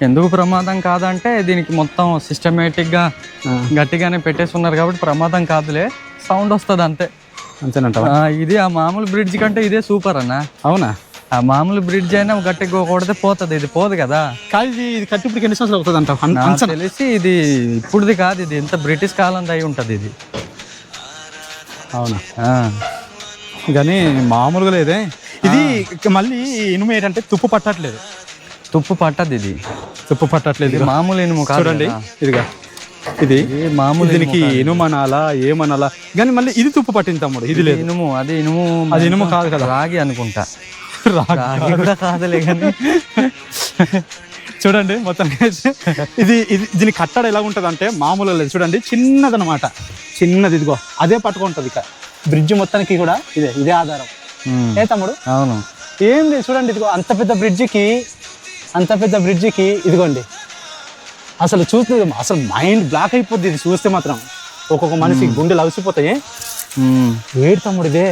ఎందుకు ప్రమాదం కాదంటే దీనికి మొత్తం సిస్టమేటిక్గా గట్టిగానే పెట్టేసి ఉన్నారు కాబట్టి ప్రమాదం కాదులే సౌండ్ వస్తుంది అంతే. అంతేనంటావా? ఆ, ఇది ఆ మామూలు బ్రిడ్జ్ కంటే ఇదే సూపర్ అన్న. అవునా? ఆ మామూలు బ్రిడ్జ్ అయినా గట్టిగా కొడితే పోతుంది ఇది పోదు కదా. కాదు ఇది కట్టి ఎన్ని సంవత్సరాలు అవుతుంది అంచనా. తెలిసి ఇది ఇప్పుడుది కాదు ఇది ఎంత బ్రిటిష్ కాలం అయి ఉంటుంది ఇది. అవునా? కానీ మామూలుగా లేదే. ఇది మళ్ళీ ఇనుము ఏంటంటే తుప్పు పట్టట్లేదు. తుప్పు పట్టదు ఇది. తుప్పు పట్టట్లేదు మామూలు ఇనుము చూడండి. ఇదిగా. ఇది మామూలు దీనికి ఇనుము అనాలా ఏమనాలా? కానీ మళ్ళీ ఇది తుప్పు పట్టింది తమ్ముడు ఇది లేదు. ఇనుము అది ఇనుము అది ఇనుము కాదు కదా. రాగి అనుకుంటా. రాగి కూడా కాదులే కానీ. చూడండి మొత్తం ఇది ఇది దీని కట్టడ ఎలా ఉంటుంది అంటే మామూలుగా లేదు. చూడండి చిన్నదనమాట. చిన్నది ఇదిగో. అదే పట్టుకుంటుంది ఇక బ్రిడ్జ్ మొత్తానికి కూడా ఇదే ఇదే ఆధారం. ఏ తమ్ముడు? అవును. ఏం లేదు చూడండి ఇదిగో అంత పెద్ద బ్రిడ్జికి అంత పెద్ద బ్రిడ్జికి ఇదిగోండి. అసలు చూస్తే అసలు మైండ్ బ్లాక్ అయిపోద్ది ఇది చూస్తే మాత్రం. ఒక్కొక్క మనిషి గుండెలు అలసిపోతాయి. ఏడు తమ్ముడు ఇదే